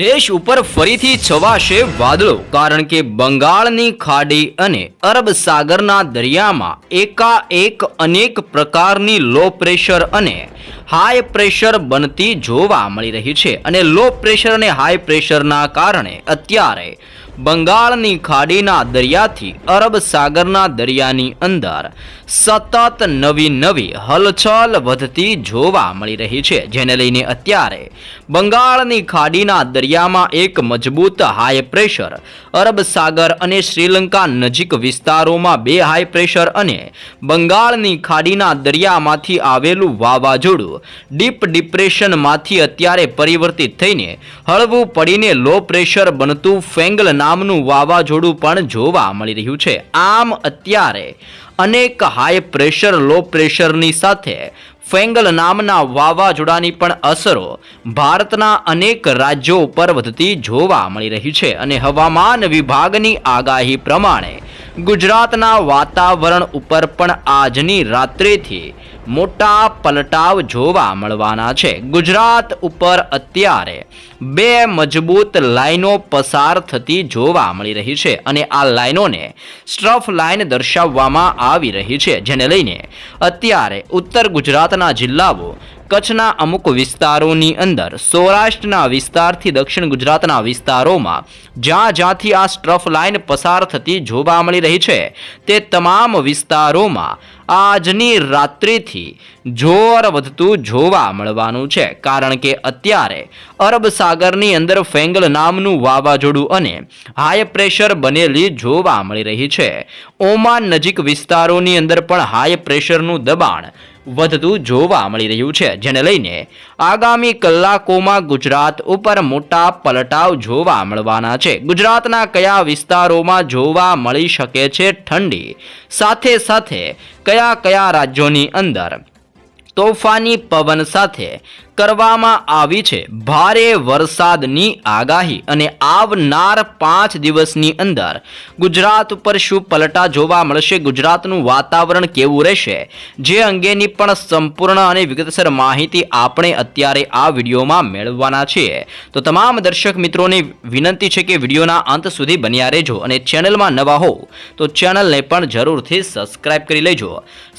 દેશ ઉપર ફરીથી છવાશે વાદળો, કારણ કે બંગાળની ખાડી અને અરબ સાગરના દરિયામાં એકાએક અનેક પ્રકારની લો પ્રેશર અને હાઈ પ્રેશર બનતી જોવા મળી રહી છે. અને લો પ્રેશર અને હાઈ પ્રેશરના કારણે અત્યારે બંગાળની ખાડીના દરિયાથી અરબ સાગરના દરિયાની અંદર સતત નવી નવી હલચલ વધતી જોવા મળી રહી છે, જેને લઈને અત્યારે બંગાળની ખાડીના દરિયામાં એક મજબૂત હાઈ પ્રેશર અરબ સાગર અને શ્રીલંકા નજીક વિસ્તારોમાં બે હાઈ પ્રેશર અને બંગાળની ખાડીના દરિયામાંથી આવેલું વાવાઝોડું ડીપ ડિપ્રેશનમાંથી અત્યારે પરિવર્તિત થઈને હળવું પડીને લો પ્રેશર બનતું ફેંગલ નામનું વાવાઝોડું પણ જોવા મળી રહ્યું છે. આમ અત્યારે અનેક હાઈ પ્રેશર લો પ્રેશરની સાથે ફેંગલ નામના વાવાઝોડાની પણ અસરો ભારતના અનેક રાજ્યો ઉપર વધતી જોવા મળી રહી છે અને હવામાન વિભાગની આગાહી પ્રમાણે ગુજરાતના વાતાવરણ ઉપર પણ આજની રાત્રિથી મોટા પલટાવ જોવા મળવાના છે. ગુજરાત ઉપર અત્યારે બે મજબૂત લાઈનો પસાર થતી જોવા મળી રહી છે અને આ લાઈનોને સ્ટ્રફ લાઈન દર્શાવવામાં આવી રહી છે, જેને લઈને અત્યારે ઉત્તર ગુજરાતના જિલ્લાઓ કચ્છના અમુક વિસ્તારોની અંદર, સૌરાષ્ટ્રના વિસ્તારથી દક્ષિણ ગુજરાતના વિસ્તારોમાં જ્યાં જ્યાંથી આ સ્ટ્રફ લાઇન પસાર થતી જોવા મળી રહી છે, તે તમામ વિસ્તારોમાં આજની રાત્રિથી જોર વધતું જોવા મળવાનું છે. કારણ કે અત્યારે અરબ સાગરની અંદર ફેંગલ નામનું વાવાઝોડું અને હાઈ પ્રેશર બનેલી જોવા મળી રહી છે. ઓમાન નજીક વિસ્તારોની અંદર પણ હાઈ પ્રેશરનું દબાણ વધતું જોવા મળી રહ્યું છે, જેને લઈને આગામી કલાકોમાં ગુજરાત ઉપર મોટા પલટાવ જોવા મળવાના છે. ગુજરાતના કયા વિસ્તારોમાં જોવા મળી શકે છે ઠંડી? સાથે સાથે કયા કયા રાજ્યોની અંદર તોફાની પવન સાથે કરવામાં આવી છે. ભારે વરસાદની આગાહી અને આવનાર પાંચ દિવસની અંદર ગુજરાત ઉપર શું પલટા જોવા મળશે? ગુજરાતનું વાતાવરણ કેવું રહેશે? જે અંગેની પણ સંપૂર્ણ અને વિગતસર માહિતી આપણે અત્યારે આ વિડીયોમાં મેળવવાના છીએ. તો તમામ દર્શક મિત્રોને વિનંતી છે કે વિડીયોના અંત સુધી બન્યા રહેજો અને ચેનલમાં નવા હો, તો ચેનલને પણ જરૂરથી સબસ્ક્રાઇબ કરી લેજો.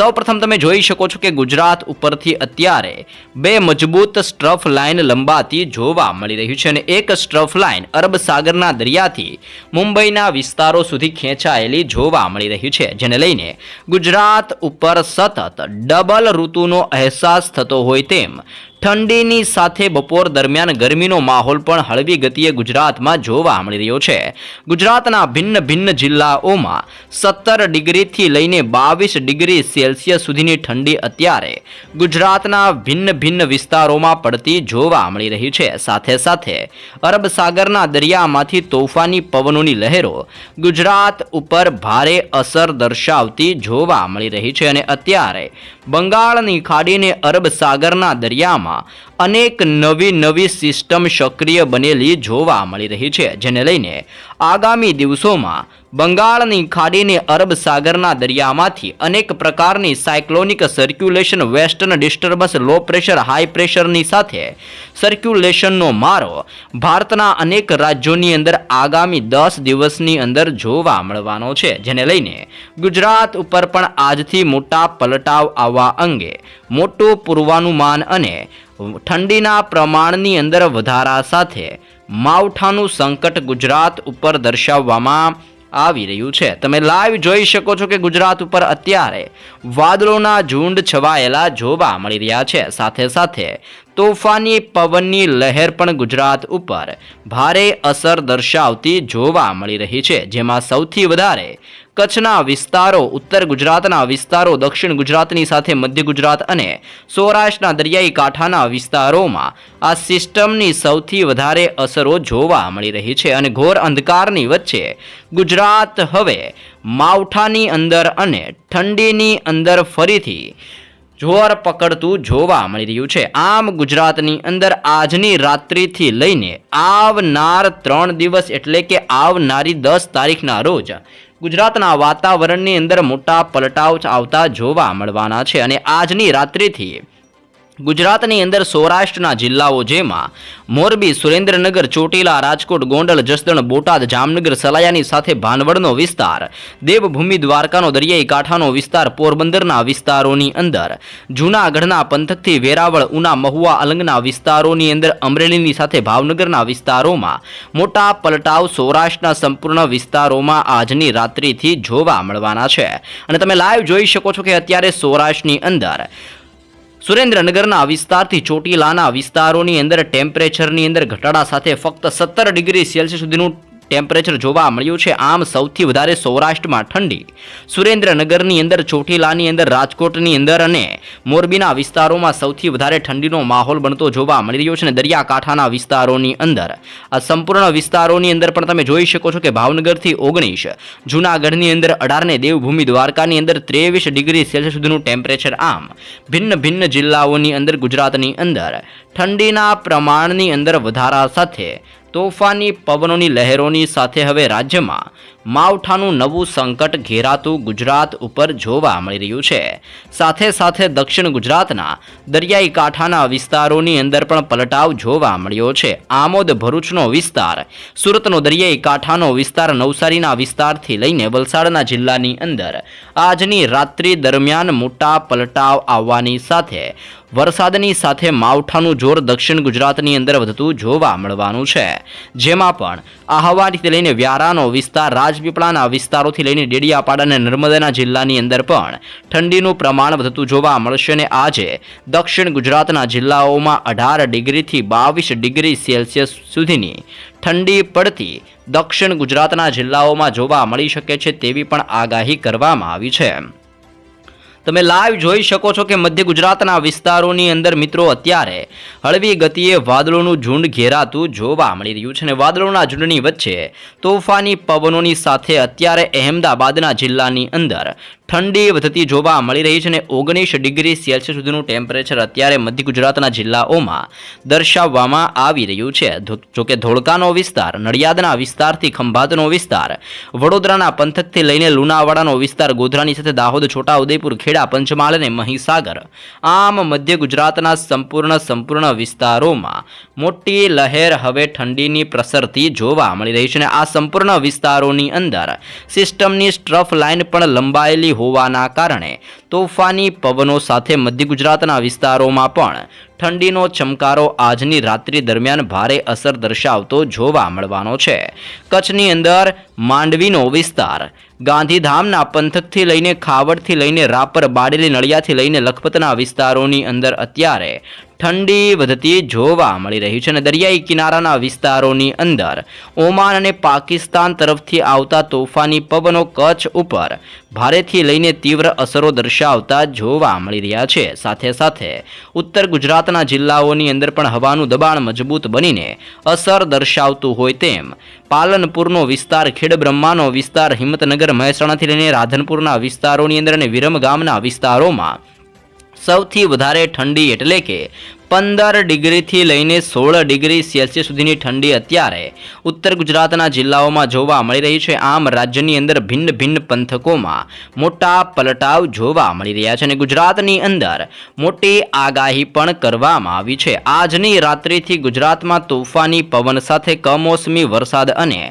સૌપ્રથમ તમે જોઈ શકો છો કે ગુજરાત ઉપરથી અત્યારે બે મજબૂત સ્ટ્રફ લાઇન લંબાતી જોવા મળી રહ્યું છે અને એક સ્ટ્રફ લાઇન અરબ સાગરના દરિયાથી મુંબઈના વિસ્તારો સુધી ખેંચાયેલી જોવા મળી રહી છે, જેને લઈને ગુજરાત ઉપર સતત ડબલ ઋતુનો અહેસાસ થતો હોય તેમ ઠંડીની સાથે બપોર દરમિયાન ગરમીનો માહોલ પણ હળવી ગતિએ ગુજરાતમાં જોવા મળી રહ્યો છે. ગુજરાતના ભિન્ન ભિન્ન જિલ્લાઓમાં સત્તર ડિગ્રીથી લઈને બાવીસ ડિગ્રી સેલ્સિયસ સુધીની ઠંડી અત્યારે ગુજરાતના ભિન્ન ભિન્ન વિસ્તારોમાં પડતી જોવા મળી રહી છે. સાથે સાથે અરબ સાગરના દરિયામાંથી તોફાની પવનોની લહેરો ગુજરાત ઉપર ભારે અસર દર્શાવતી જોવા મળી રહી છે અને અત્યારે બંગાળની ખાડીને અરબ સાગરના દરિયામાં અનેક નવી નવી સિસ્ટમ સક્રિય બનેલી જોવા મળી રહી છે, જેને લઈને આગામી દિવસોમાં બંગાળની ખાડીને અરબ સાગરના દરિયામાંથી અનેક પ્રકારની cyclonic circulation western disturbance low pressure high પ્રેશરની સાથે સર્ક્યુલેશનનો મારો ભારતના અનેક રાજ્યોની અંદર આગામી દસ દિવસની અંદર જોવા મળવાનો છે, જેને લઈને ગુજરાત ઉપર પણ આજથી મોટા પલટાવ આવવા અંગે મોટું પૂર્વાનુમાન અને ઠંડીના પ્રમાણની અંદર વધારા સાથે માવઠાનું સંકટ ગુજરાત ઉપર દર્શાવવામાં આવી રહ્યું છે. તમે લાઈવ જોઈ શકો છો કે ગુજરાત ઉપર અત્યારે વાદળોના ઝુંડ છવાયેલા જોવા મળી રહ્યા છે. સાથે સાથે તોફાની પવનની લહેર પણ ગુજરાત ઉપર ભારે અસર દર્શાવતી જોવા મળી રહી છે, જેમાં સૌથી વધારે કચ્છના વિસ્તારો, ઉત્તર ગુજરાતના વિસ્તારો, દક્ષિણ ગુજરાતની સાથે મધ્ય ગુજરાત અને સૌરાષ્ટ્રના દરિયાઈ કાંઠાના વિસ્તારોમાં આ સિસ્ટમની સૌથી વધારે અસરો જોવા મળી રહી છે અને ઘોર અંધકારની વચ્ચે ગુજરાત હવે માવઠાની અંદર અને ઠંડીની અંદર ફરીથી જોર પકડતું જોવા મળી રહ્યું છે. આમ ગુજરાતની અંદર આજની રાત્રિથી લઈને આવનાર ત્રણ દિવસ એટલે કે આવનારી દસ તારીખના રોજ ગુજરાતના વાતાવરણની અંદર મોટા પલટાવ આવતા જોવા મળવાના છે. અને આજની રાત્રિથી ગુજરાતની અંદર સૌરાષ્ટ્રના જિલ્લાઓ જેમાં મોરબી, સુરેન્દ્રનગર, ચોટીલા, રાજકોટ, ગોંડલ, જસદણ, બોટાદ, જામનગર, સલાયાની સાથે ભાનવડનો વિસ્તાર, દેવભૂમિ, દ્વારકાનો દરિયાઈ કાંઠાનો વિસ્તાર, પોરબંદરના વિસ્તારોની અંદર, જૂનાગઢના પંથકથી વેરાવળ, ઉના, મહુવા, અલંગના વિસ્તારોની અંદર, અમરેલીની સાથે ભાવનગરના વિસ્તારોમાં મોટા પલટાવ સૌરાષ્ટ્રના સંપૂર્ણ વિસ્તારોમાં આજની રાત્રિથી જોવા મળવાના છે. અને તમે લાઈવ જોઈ શકો છો કે અત્યારે સૌરાષ્ટ્રની અંદર સુરેન્દ્રનગરના વિસ્તારથી ચોટીલાના વિસ્તારોની અંદર ટેમ્પરેચરની અંદર ઘટાડા સાથે ફક્ત સત્તર ડિગ્રી સેલ્સિયસ સુધીનું ટેમ્પરેચર જોવા મળ્યું છે. આમ સૌથી વધારે સૌરાષ્ટ્રમાં ઠંડી. સુરેન્દ્રનગરની અંદર, ચોટીલાની અંદર, રાજકોટની અંદર અને મોરબીના વિસ્તારોમાં સૌથી વધારે ઠંડીનો માહોલ બનતો જોવા મળી રહ્યો છે અને દરિયાકાંઠાના વિસ્તારોની અંદર. આ સંપૂર્ણ વિસ્તારોની અંદર પણ તમે જોઈ શકો છો કે ભાવનગરથી ઓગણીસ, જૂનાગઢની અંદર અઢારને દેવભૂમિ દ્વારકાની અંદર ત્રેવીસ ડિગ્રી સેલ્સિયસ સુધીનું ટેમ્પરેચર આમ. ભિન્ન ભિન્ન જિલ્લાઓની અંદર, ગુજરાતની અંદર ઠંડીના પ્રમાણની અંદર વધારા સાથે તોફાની પવનોની લહેરોની સાથે હવે રાજ્યમાં માવઠાનું નવું સંકટ ઘેરાતું ગુજરાત ઉપર જોવા મળી રહ્યું છે. સાથે સાથે દક્ષિણ ગુજરાતના દરિયાઈ કાંઠાના વિસ્તારોની અંદર પણ પલટાવ જોવા મળ્યો છે. આમોદ ભરૂચનો વિસ્તાર, સુરતનો દરિયાઈ કાંઠાનો વિસ્તાર, નવસારીના વિસ્તારથી લઈને વલસાડના જિલ્લાની અંદર આજની રાત્રિ દરમિયાન મોટા પલટાવ આવવાની સાથે વરસાદની સાથે માવઠાનું જોર દક્ષિણ ગુજરાતની અંદર વધતું જોવા મળવાનું છે. જેમાં પણ આહવાથી લઈને વ્યારાનો વિસ્તાર, રાજપીપળાના વિસ્તારોથી લઈને ડેડિયાપાડા અને નર્મદાના જિલ્લાની અંદર પણ ઠંડીનું પ્રમાણ વધતું જોવા મળશે અને આજે દક્ષિણ ગુજરાતના જિલ્લાઓમાં અઢાર ડિગ્રીથી બાવીસ ડિગ્રી સેલ્સિયસ સુધીની ઠંડી પડતી દક્ષિણ ગુજરાતના જિલ્લાઓમાં જોવા મળી શકે છે તેવી પણ આગાહી કરવામાં આવી છે. તમે લાઈવ જોઈ શકો છો કે મધ્ય ગુજરાતના વિસ્તારોની અંદર મિત્રો અત્યારે હળવી ગતિએ વાદળોનું ઝુંડ ઘેરાતું જોવા મળી રહ્યું છે અને વાદળોના ઝુંડની વચ્ચે તોફાની પવનોની સાથે અત્યારે અહેમદાબાદના જિલ્લાની અંદર ઠંડી વધતી જોવા મળી રહી છે અને ઓગણીસ ડિગ્રી સેલ્સિયસ સુધીનું ટેમ્પરેચર અત્યારે મધ્ય ગુજરાતના જિલ્લાઓમાં દર્શાવવામાં આવી રહ્યું છે. જોકે ધોળકાનો વિસ્તાર, નડિયાદના વિસ્તારથી ખંભાતનો વિસ્તાર, વડોદરાના પંથકથી લઈને લુણાવાડાનો વિસ્તાર, ગોધરાની સાથે દાહોદ, છોટાઉદેપુર, ખેડા, પંચમહાલ અને મહીસાગર, આમ મધ્ય ગુજરાતના સંપૂર્ણ સંપૂર્ણ વિસ્તારોમાં મોટી લહેર હવે ઠંડીની પ્રસરતી જોવા મળી રહી છે અને આ સંપૂર્ણ વિસ્તારોની અંદર સિસ્ટમની સ્ટ્રફ લાઇન પણ લંબાયેલી હોવાના કારણે તોફાની પવનો સાથે મધ્ય ગુજરાતના વિસ્તારોમાં પણ ઠંડીનો ચમકારો આજની રાત્રિ દરમિયાન ભારે અસર દર્શાવતો જોવા મળવાનો છે. કચ્છની અંદર માંડવીનો વિસ્તાર. ગાંધીધામના પંથકથી લઈને ખાવડથી લઈને રાપર, બાડેલી નળિયાથી લઈને લખપતના વિસ્તારોની અંદર અત્યારે ઠંડી વધતી જોવા મળી રહી છે અને દરિયાઈ કિનારાના વિસ્તારોની અંદર ઓમાન અને પાકિસ્તાન તરફથી આવતા તોફાની પવનો કચ્છ ઉપર ભારેથી લઈને તીવ્ર અસરો દર્શાવતા જોવા મળી રહ્યા છે. સાથે સાથે ઉત્તર ગુજરાતના જિલ્લાઓની અંદર પણ હવાનું દબાણ મજબૂત બનીને અસર દર્શાવતું હોય તેમ. પાલનપુરનો વિસ્તાર ખેડબ્રહ્માનો વિસ્તાર, હિંમતનગર, મહેસાણાથી લઈને રાધનપુરના વિસ્તારોની અંદર અને વિરમગામના વિસ્તારોમાં સૌથી વધારે ઠંડી એટલે કે પંદર ડિગ્રીથી લઈને સોળ ડિગ્રી સેલ્સિયસ સુધીની ઠંડી અત્યારે ઉત્તર ગુજરાતના જિલ્લાઓમાં જોવા મળી રહી છે. આમ રાજ્યની અંદર ભિન્ન ભિન્ન પંથકોમાં મોટા પલટાવ જોવા મળી રહ્યા છે અને ગુજરાતની અંદર મોટી આગાહી પણ કરવામાં આવી છે. આજની રાત્રિથી ગુજરાતમાં તોફાની પવન સાથે કમોસમી વરસાદ અને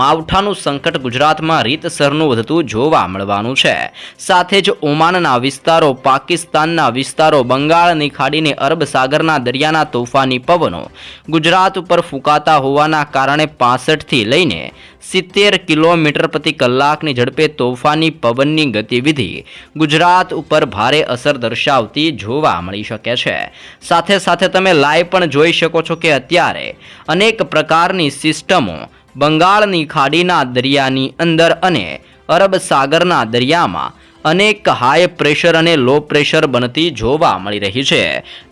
માવઠાનું સંકટ ગુજરાતમાં રીતસરનું વધતું જોવા મળવાનું છે. સાથે જ ઓમાનના વિસ્તારો, પાકિસ્તાનના વિસ્તારો, બંગાળની ખાડીને અરબ સાગરના દરિયાના તોફાની પવનો ગુજરાત ઉપર ફૂંકાતા હોવાના કારણે પાસઠથી લઈને સિત્તેર કિલોમીટર પ્રતિ કલાકની ઝડપે તોફાની પવનની ગતિવિધિ ગુજરાત ઉપર ભારે અસર દર્શાવતી જોવા મળી શકે છે. સાથે સાથે તમે લાઈવ પણ જોઈ શકો છો કે અત્યારે અનેક પ્રકારની સિસ્ટમો બંગાળની ખાડીના દરિયાની અંદર અને અરબ સાગરના દરિયામાં અનેક હાઈ પ્રેશર અને લો પ્રેશર બનતી જોવા મળી રહી છે.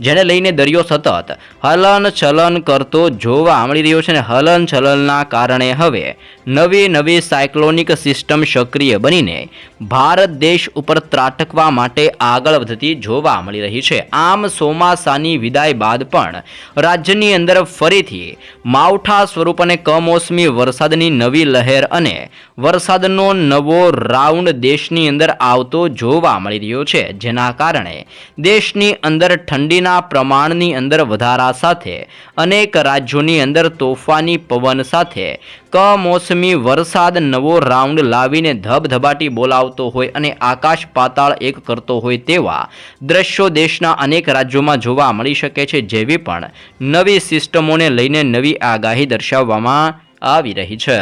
જેને લઈને દરિયો સતત હલન ચલન કરતો જોવા મળી રહ્યો છે અને હલન ચલનના કારણે હવે નવી નવી સાયક્લોનિક સિસ્ટમ સક્રિય બનીને ભારત દેશ ઉપર ત્રાટકવા માટે આગળ વધતી જોવા મળી રહી છે. આમ ચોમાસાની વિદાય બાદ પણ રાજ્યની અંદર ફરીથી માવઠા સ્વરૂપ અને કમોસમી વરસાદની નવી લહેર અને વરસાદનો નવો રાઉન્ડ દેશની અંદર આવ આવતો જોવા મળી રહ્યો છે. જેના કારણે દેશની અંદર ઠંડીના પ્રમાણની અંદર વધારા સાથે, અનેક રાજ્યોની અંદર તોફાની પવન સાથે, કમોસમી વરસાદ નવો રાઉન્ડ લાવીને ધબધબાટી બોલાવતો હોય અને આકાશ પાતાળ એક કરતો હોય તેવા દ્રશ્યો દેશના અનેક રાજ્યોમાં જોવા મળી શકે છે. જેવી પણ નવી સિસ્ટમોને લઈને નવી આગાહી દર્શાવવામાં આવી રહી છે.